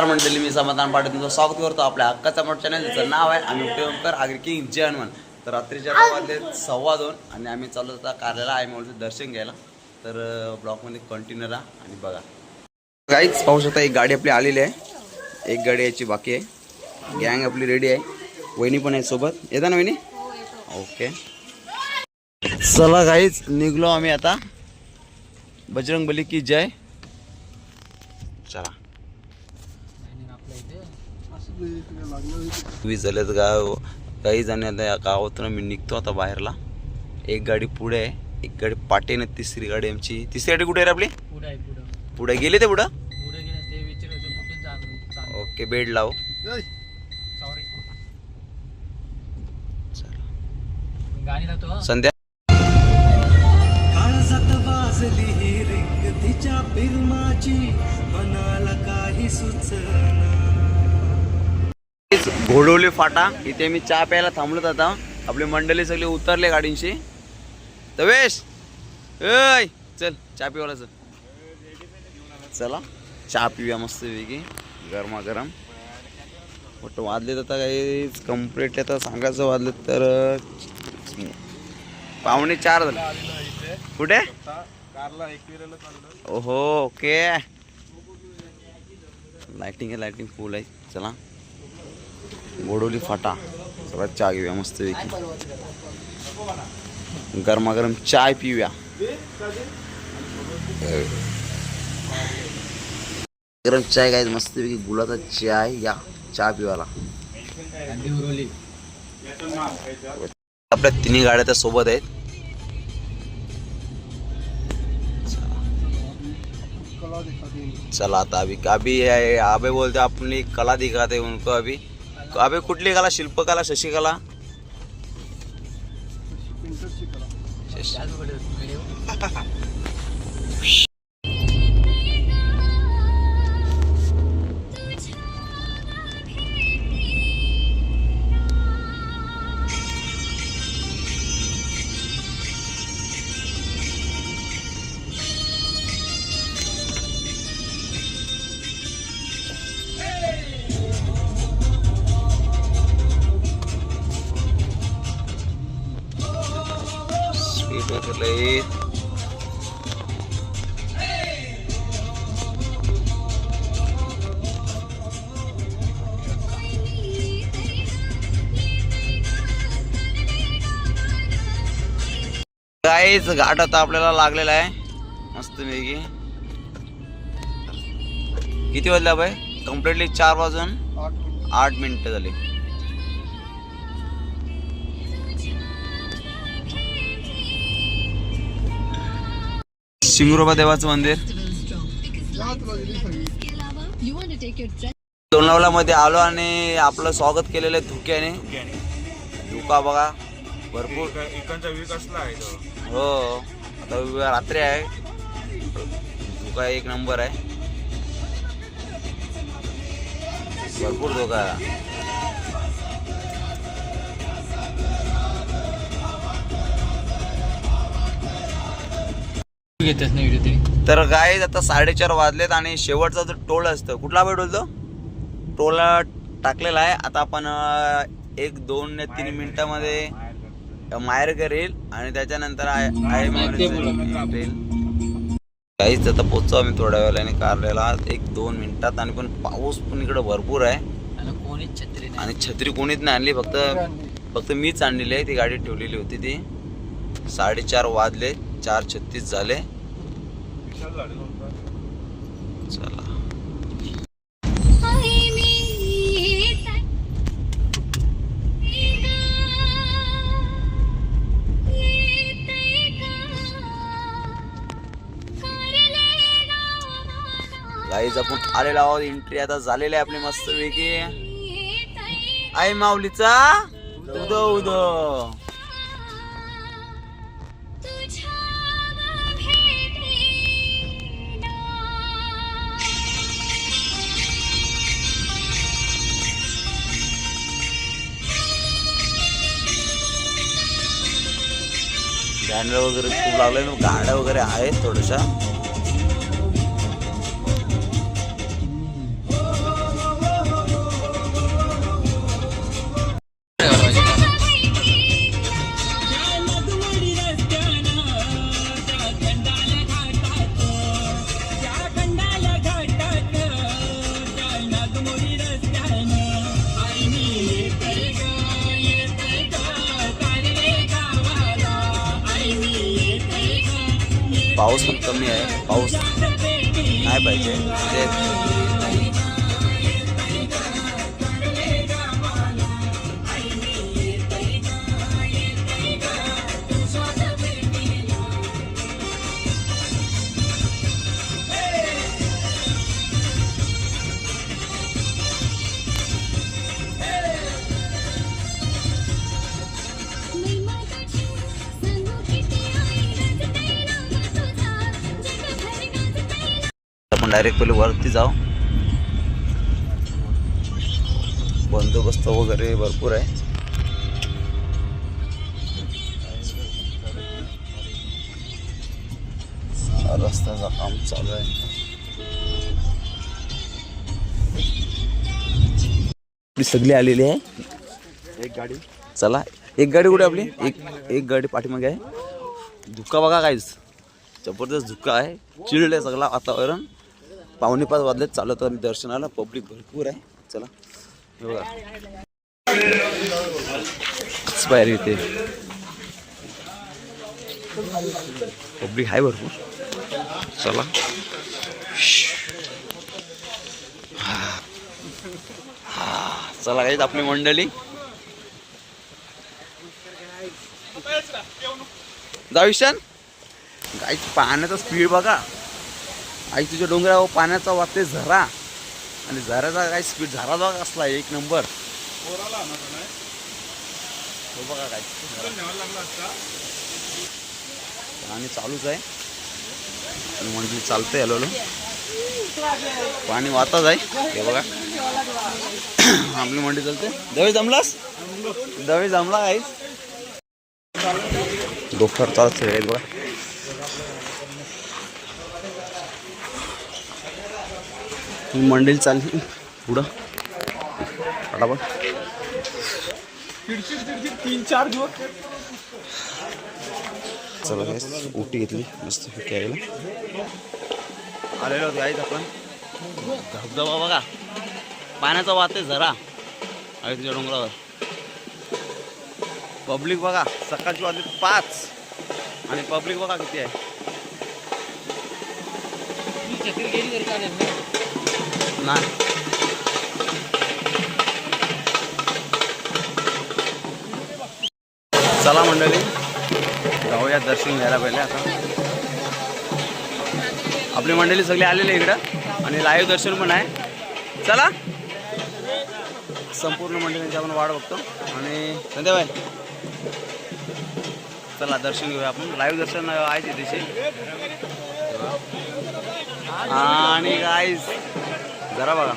मंडळी मी समाधान पाटील तुमचं स्वागत करतो आपल्या हक्काचा मोठं चॅनल त्याचं नाव आहे आम्ही उपयोगकर आगरी किंग जय हनुमान. तर रात्रीच्या वाजले सव्वा दोन आणि आम्ही चालू होता कार्याला आहे म्हणून दर्शन घ्यायला. तर ब्लॉकमध्ये कंटिन्यू राहा आणि बघा. काहीच पाहू शकता एक गाडी आपली आलेली आहे. एक गाडी यायची बाकी आहे. गँग आपली रेडी आहे. वहिनी पण आहे सोबत. येता ना वहिनी? ओके चला काहीच निघलो आम्ही आता. बजरंग बली की जय. चला. वीज झाल्यात गाव काही जण आता या गावातून मी निघतो आता बाहेरला. एक गाडी पुढे आहे एक गाडी पाटेने तिसरी गाडी आमची. तिसरी गाडी कुठे आहे रे आपली? पुढं आहे पुढं. पुढे गेले ते पुढं? ओके बेड लाव. सॉरी चला. गाणी लावतो. संध्या? फाटा. इथे मी चहा प्यायला थांबलोत आता. आपली मंडळी सगळी उतरले गाडींशी. तवेश ऐ चल चहा पिवाला चल. चला चहा पिऊया मस्त वेगळी गरमागरम. बट वाजले आता काही कंप्लीट आता सांगायचं वाजलं तर पाहुणे पावणे चार झाले. कुठे? ओहो ओके. लायटिंग आहे लाइटिंग फुल आहे. चला. गोडोली फाटा. सगळ्यात चहा घेऊया मस्त गरमागरम चाय पिऊया. गरम चाय काय मस्त गुलाचा चाय या चहा पिवायला आपल्या तिन्ही गाड्या त्या सोबत आहेत. चला आता अभी. अभी अभे बोलते अपनी कला दिखाते उनको अभी. अबे कुठली कला? शिल्पकला शशिकला? काहीच घाट आता आपल्याला लागलेला आहे. मस्त पैकी. किती वाजल्या बाय कम्प्लिटली चार वाजून आठ मिनिटं झाली. शिंगरोबा देवाचं मंदिर. You लोणावळा मध्ये आलो आणि आपलं स्वागत केलेलं आहे धुक्याने. धुका बघा. भरपूर. हो आता रात्री आहे. धुका एक नंबर आहे. भरपूर धोका आहे. घेतच नाही व्हिडिओ तरी? तर काय आता साडेचार वाजलेत आणि शेवटचा जो टोल असतं कुठला वेळ टोल तो टोल टाकलेला आहे. आता आपण एक दोन ने तीन मिनिटामध्ये माहेर करेल आणि त्याच्यानंतर आय आय काहीच आता पोचतो आम्ही थोड्या वेळाने कारल्याला एक दोन मिनिटात आणि पण पाऊस पण इकडे भरपूर आहे. आणि कोणीच छत्री नाही. आणि छत्री कोणीच नाही आणली. फक्त फक्त मीच आणलेली आहे. ती गाडी ठेवलेली होती ती. साडेचार वाजले. चार छत्तीस झाले. चला. गाईज आपण आलेला आहोत. एंट्री आता झालेली आहे आपली मस्त वेगळी आई माऊलीचा उद उद. बॅनर वगैरे खूप लागले ना गाड्या वगैरे आहेत थोड्याशा कमी आहे पाऊस नाही पाहिजे म्हणजे डायरेक्ट पहिले वरती जाऊ. बंदोबस्त वगैरे भरपूर आहे. रस्त्याचं काम चालू आहे. सगळी आलेली आहे. एक गाडी. चला. एक गाडी कुठे आपली? एक एक गाडी पाठीमागे आहे. धुका बघा काहीच जबरदस्त धुका आहे. चिल्ड आहे सगळा वातावरण. पावणे पाच वाजले चालत आम्ही दर्शनाला. पब्लिक भरपूर आहे. चला. बघा. एक्सपायरी इथे पब्लिक आहे भरपूर. चला. चला काहीच आपली मंडळी. जाविशन गाईच पाहण्याचा स्पीड बघा. आई तुझ्या डोंगरावर पाण्याचा वाटते झरा. आणि झऱ्याचा काय स्पीड झरा बघा असला एक नंबर. हो बघा काय. पाणी चालूच आहे. आणि म्हणजे चालतंय हलवलं पाणी वाहतच आहे. हे बघा. आपली मंडी चालते. दवी जमलास? दवी जमला काहीच डोकर चालत आहे बघा. मंडळी चालली. पुढं. फटाफट. चला guys, उटी घेतली. मस्त आलेलो गाईत आपण. धबधबा बघा. पाण्याचा वात आहे झरा आहे तुझ्या डोंगरावर. पब्लिक बघा सकाळची वाजले पाच. आणि पब्लिक बघा किती आहे. छत्री ना चला मंडळी जाऊया दर्शन घ्यायला पहिले आता. आपली मंडळी सगळी आलेली आहे इकडं आणि लाईव्ह दर्शन पण आहे. चला. संपूर्ण मंडळींची आपण वाट बघतो. आणि संध्याबाई चला दर्शन घेऊया आपण. लाईव्ह दर्शन आहे तिथे. आणि काय जरा बघा.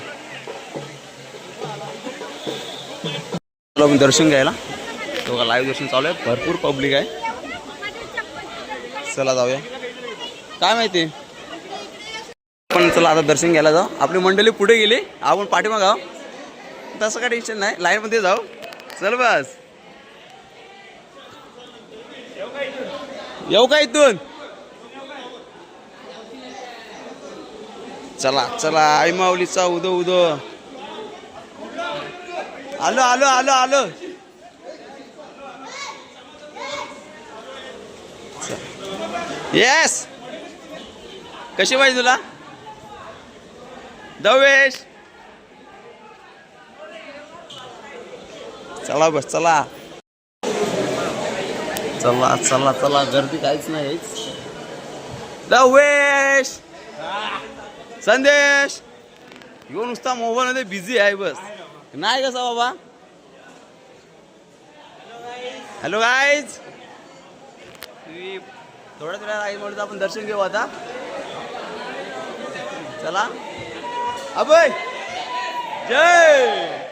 दर्शन घ्यायला. तो बघा लाईव्ह दर्शन चालू आहे भरपूर पब्लिक आहे. चला जाऊया. काय माहिती? पण चला आता दर्शन घ्यायला जाऊ. आपली मंडळी पुढे गेली. आपण पाठीमागा तसं काय टेन्शन नाही. लाईनमध्ये जाऊ. चल बस. येऊ का इथून? चला चला आई माऊलीचा उदो उदो. आलो आलो आलो आलो. येस कशी पाहिजे तुला? दवेश. चला बस चला. चला चला चला. गर्दी काहीच नाही. दवेश. संदेश! यो नुसता मोबाईलमध्ये बिझी आहे बस. नाही कसा बाबा? हॅलो गाईज थोड्या थोड्या आई म्हणून आपण दर्शन घेऊ आता. चला. अभय जय!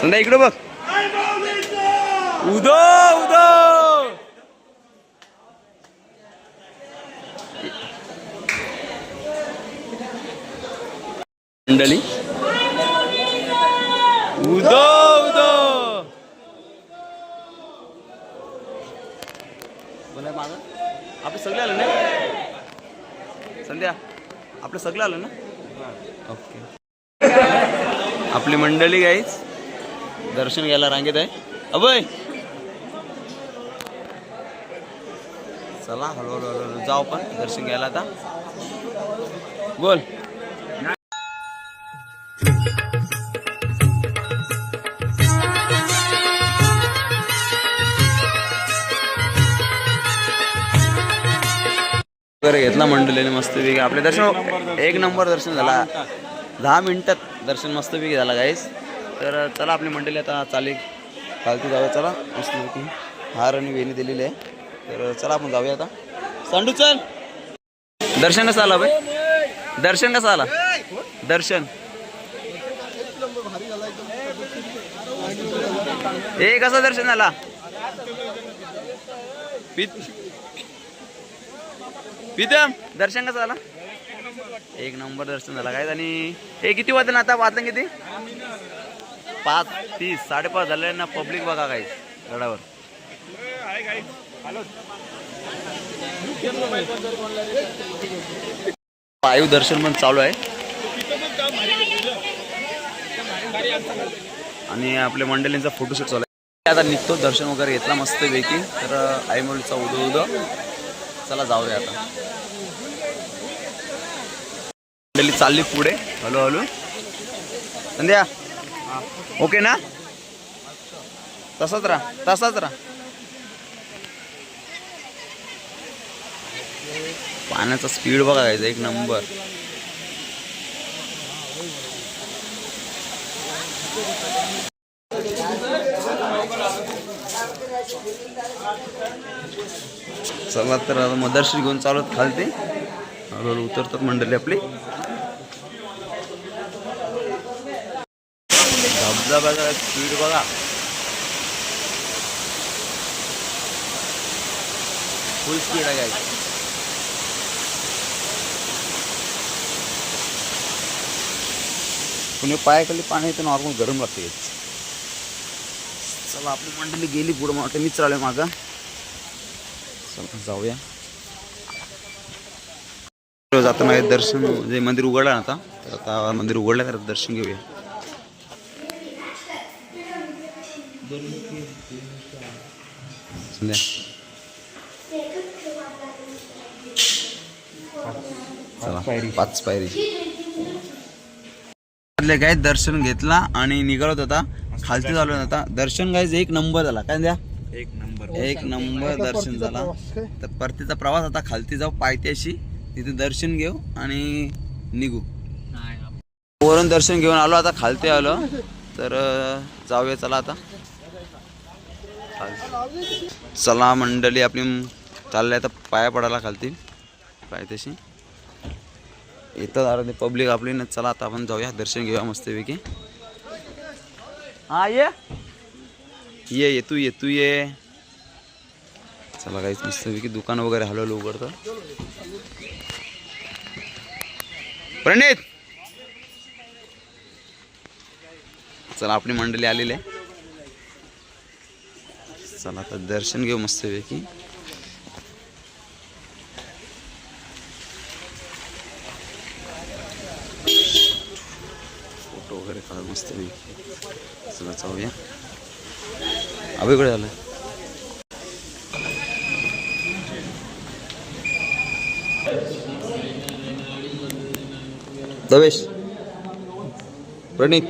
संध्या इकडे बघ. उदो उदो. मंडळी. उदो उदो. माझं आपलं सगळे आलं ना? संध्या आपलं सगळं आलं ना? ओके. आपली मंडळी गाईच दर्शन घ्यायला रांगेत आहे. अभय चला हळूहळू हळूहळू जाऊ पण दर्शन घ्यायला आता. बोल. घेतला मंडळीने मस्तपैकी आपले दर्शन हो- एक नंबर दर्शन झाला. दहा मिनिटात दर्शन मस्तपैकी झाला गाईस तर चला आपली मंडळी आता चालेल. खालती जाऊया चला. मस्तपैकी हार आणि वेणी दिलेली आहे. तर चला आपण जाऊया आता. सांडू चल. दर्शन कसं आलं बाई दर्शन कसं आला? दर्शन. ए कसं दर्शन झाला? पित प्रीतम दर्शन कसं झाला? एक नंबर दर्शन झाला काय आणि हे किती वाजलं आता? वाजलं किती? पाच तीस साडेपाच झाले ना पब्लिक बघा काही गडावर. वायू दर्शन पण चालू आहे. आणि आपल्या मंडळींचा फोटोशूट चालू आहे आता निघतो दर्शन वगैरे घेतला मस्त पैकी तर आई मुलीचा उदो उदो. चला दे आता. मंडळी चालली पुढे. हळू हळू संध्या. ओके ना? तसाच राहा. तसाच राहा. पाण्याचा स्पीड बघा एक नंबर चला तर मदरशी घेऊन चालत खालते. हळूहळू उतरतात मंडळी आपली. धबधब्याचा स्पीड बघा. फुल स्पीड आहे पुणे पायाखाली पाणी येतं नॉर्मल गरम लागते. चला आपली मंडळी गेली पुढं मोठे मीच राहिले मागं. चला जाऊया. आता माझे दर्शन जे मंदिर उघडलं ना आता तर आता मंदिर उघडलं तर दर्शन घेऊया. संध्या. चला पाच पायरी. काय दर्शन घेतला आणि निघालत होता खालती झालो आता. दर्शन गायच एक नंबर झाला. काय द्या एक नंबर एक नंबर दर्शन झाला. तर परतीचा प्रवास आता खालती जाऊ पायथ्याशी. तिथे दर्शन घेऊ आणि निघू. वरून दर्शन घेऊन आलो आता खालती आलो. तर जाऊया चला आता. चला मंडळी आपली चालले आता पाया पडायला खालती. पायथ्याशी. येतं जरा पब्लिक आपली न चला आता आपण जाऊया दर्शन घेऊया मस्तपैकी. हा ये. ये ये तू ये तू ये. चला काहीच मस्तपैकी दुकान वगैरे हलवलं उघडतं. प्रणित! चला आपली मंडळी आलेली आहे. चला आता दर्शन घेऊ मस्तपैकी फोटो वगैरे काढ चला जाऊया अभिकडे झालं दवेश। प्रणित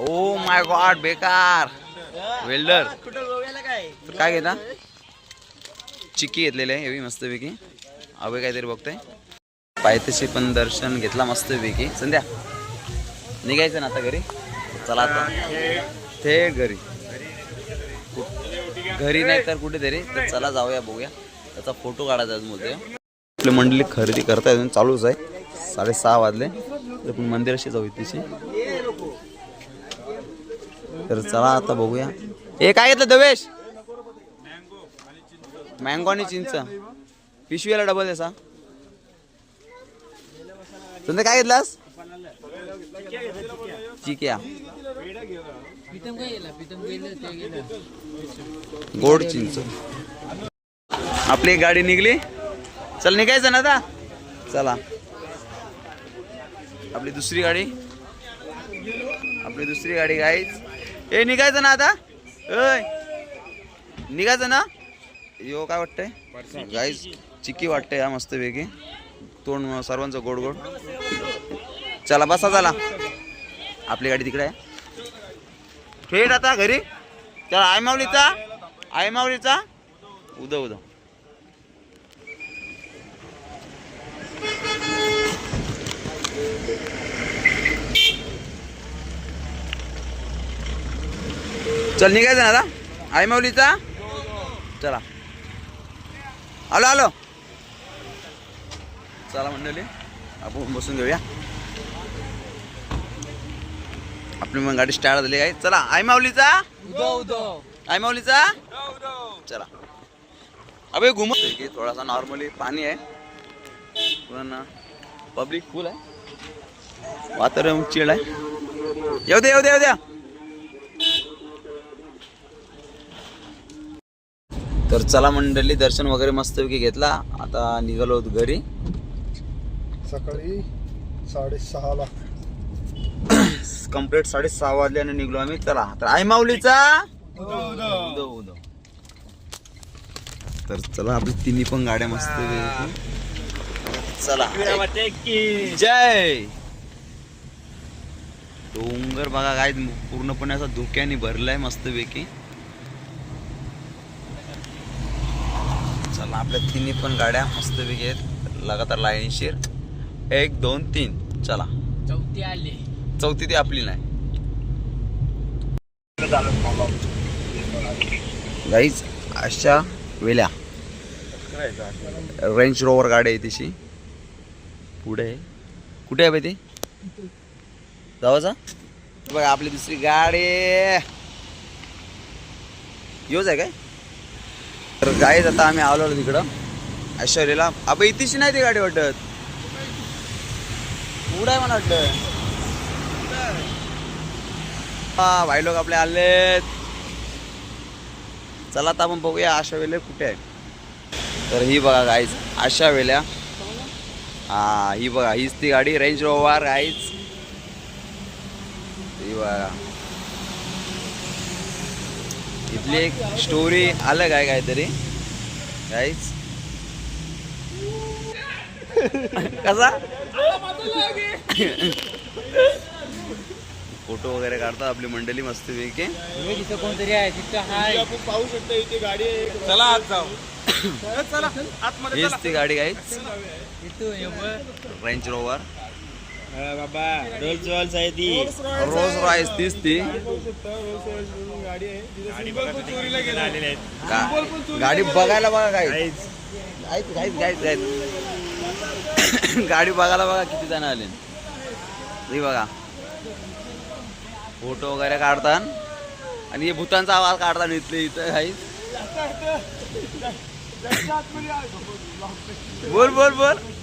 ओ माय गॉड बेकार. वेल्डर तर काय घेता? चिक्की घेतलेली आहे हेवी मस्तपैकी. अवे काहीतरी बघतोय. पायथ्याशी पण दर्शन घेतला मस्तपैकी. संध्या निघायचं ना आता घरी? चला आता. ते घरी. घरी नाही तर कुठेतरी. तर चला जाऊया बघूया. त्याचा फोटो काढायचा आज बोलतोय आपली मंडळी खरेदी करताय अजून चालूच आहे. साडेसहा वाजले. तर पण मंदिराशी जाऊ तिशी. तर चला आता बघूया. हे काय घेतलं दवेश मँगो आणि चिंच. पिशवीला डबल आहे तुम्ही काय घेतलास? चिक्या. गोड चिंच. आपली गाडी निघली. चल निघायचं ना आता? चला. आपली दुसरी गाडी. आपली दुसरी गाडी गाईच ए निघायचं ना आता? ऐ निघायचं ना? यो काय वाटतंय? गाईज चिक्की वाटते या मस्त पैकी तोंड सर्वांचं गोड गोड. चला बसा चला. आपली गाडी तिकडे आहे. थेट आता घरी. चला आय आयमावलीचा आय उद्या चल निघायचं ना आता? आय माऊलीचा? चला. आलो आलो. चला मंडळी आपण बसून घेऊया. आपली मग गाडी स्टार्ट झाली काय चला आय माऊलीचा? आय माऊलीचा? चला. अबे घुम. की थोडासा नॉर्मली पाणी आहे. पण पब्लिक फुल आहे. वातावरण चिड आहे. येऊ दे येऊ दे येऊ द्या तर चला मंडळी दर्शन वगैरे मस्तपैकी घेतला. आता निघालो होतो घरी. सकाळी साडेसहाला कंप्लीट साडेसहा वाजल्याने निघलो आम्ही. चला तर आई माऊलीचा. उदो, उदो. तर चला आपली तिन्ही पण गाड्या मस्त चला. जय! डोंगर बघा काय पूर्णपणे असा धुक्याने भरलाय मस्त चला आपल्या तिन्ही पण गाड्या मस्त पैकी आहेत. लगातार लाईनशीर एक दोन तीन. चला. चौथी आले. चौथी ती आपली नाही. गाईज अशा वेल्या. रेंज रोवर गाडी आहे तिशी पुढे. कुठे आहे ती? जावाचा? बघा आपली दुसरी गाडी. योज आहे काय? तर गाईज आता आम्ही आलो तिकडं. ऐश्वर्याला. अबे इतिशी नाही ती गाडी वाटत. पुढं आहे मला वाटतं हा भाई लोक आपले आलेत. चला आता आपण बघूया आशा वेले कुठे आहे तर ही बघा गाईज आशा वेल्या. हा ही बघा हीच ती गाडी. रेंज रोवर गाईज ही बघा. इथली एक स्टोरी अलग आहे काहीतरी. गाईज कसा? फोटो वगैरे काढतात आपली मंडळी मस्त पैकी हे तिथं कोणतरी आहे तिथं हाय. हीच ती गाडी गाईच तिथं हे बघ. रेंज रोवर बाबा. रोल्स रॉयल्स आहे ती रोज रॉयस तीच ती गाडी बघायला बघा काय गाडी बघायला बघा किती जण आले. ही बघा. फोटो वगैरे काढतात आणि हे भूतांचा आवाज काढतात इथले इथं गाईच बोल बोल बोल.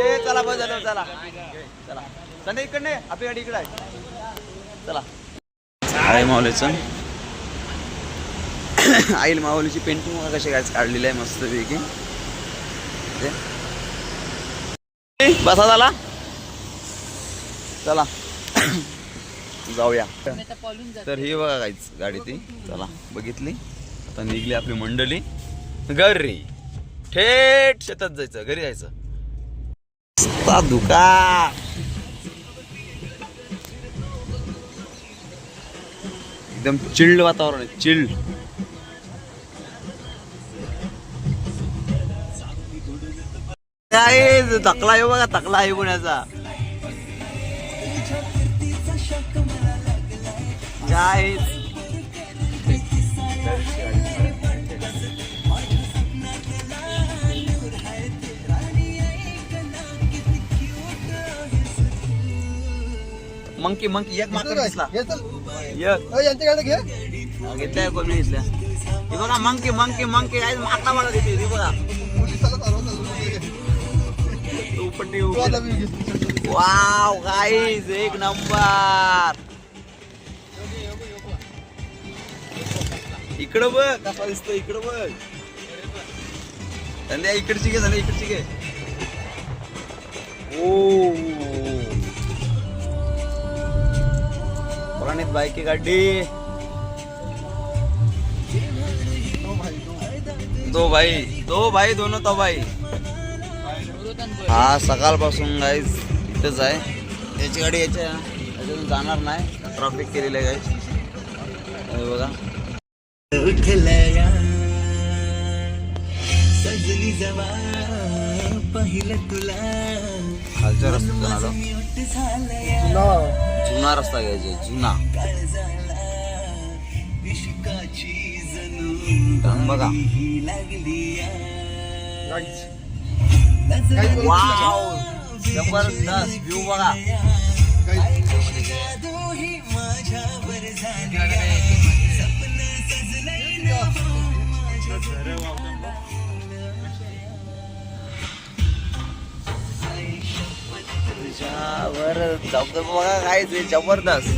ए चला बस झालं चला. चला. संध्या इकडे आपली गाडी इकडे आहे. चला. माऊलीचं आईल माऊलीची पेंटिंग कशी काय काढलेली आहे मस्त पैकी बसा झाला. चला. जाऊया. तर ही बघा काहीच गाडी ती. चला बघितली. आता निघली आपली मंडळी. घरी. थेट शेतात जायचं घरी जायचं. नुसता धुका एकदम चिल्ड वातावरण आहे चिल्ड तकला आहे बघा तकला आहे पुण्याचा. काय मंकी मंकी एक मात्र दिसला. एक. यांच्याकडे घे. घेतल्या कोणी घेतल्या हे बघा मंकी मंकी मंकी काय मागता मला देते हे बघा. वाव गाईज एक नंबर. इकडं बघ कसा दिसतो इकडं बघ. संध्या इकडची घे झाली इकडची घे. ओ. पुराणीत बाईक गाडी. दो भाई दो भाई दोनों तो भाई. हा सकाळपासून गाईज इथंच आहे. याची गाडी याच्या याच्यातून जाणार नाही. ट्रॉफिक केलेलं आहे गाईज बघा. उठलया जवा तुला खालच्या रस्त्यातून आलो. जुना रस्ता घ्यायचा जुना. बघा. लागली वाव. जबरदस्त व्ह्यू बघा. माझ्यावर तुझ्यावर धबधबा बघा काय जबरदस्त.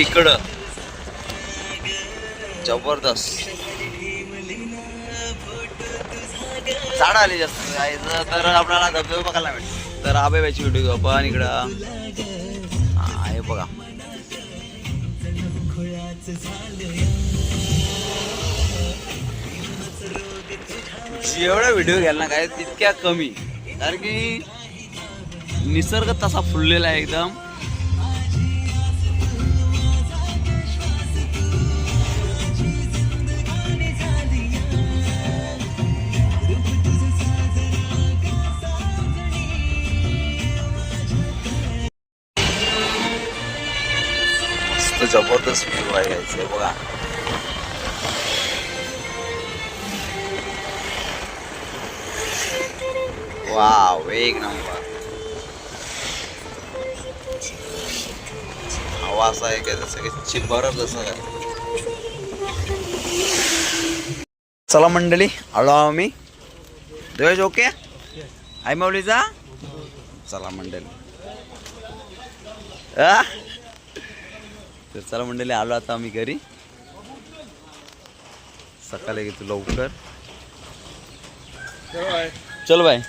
इकडं. जबरदस्त. झाड आली जास्त. जायचं तर आपल्याला धबधबे बघायला भेटतो. तर आबेबाईची व्हिडिओ घेऊ आपण इकडं. हा हे बघा. जेवढा व्हिडिओ घ्याल ना काय तितक्या कमी. कारण की निसर्ग तसा फुललेला आहे एकदम. जबरदस्त व्ह्यू आहे यायचं बघा. वाव एक नंबर हवा असा आहे का? जसं की चिंबरच जसं चला मंडळी आलो आम्ही देवेश ओके? आई माऊलीचा चला मंडळी. आ? तर चला मंडळी आलो आता आम्ही घरी. सकाळी घेतो लवकर. चल बाय.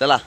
चला.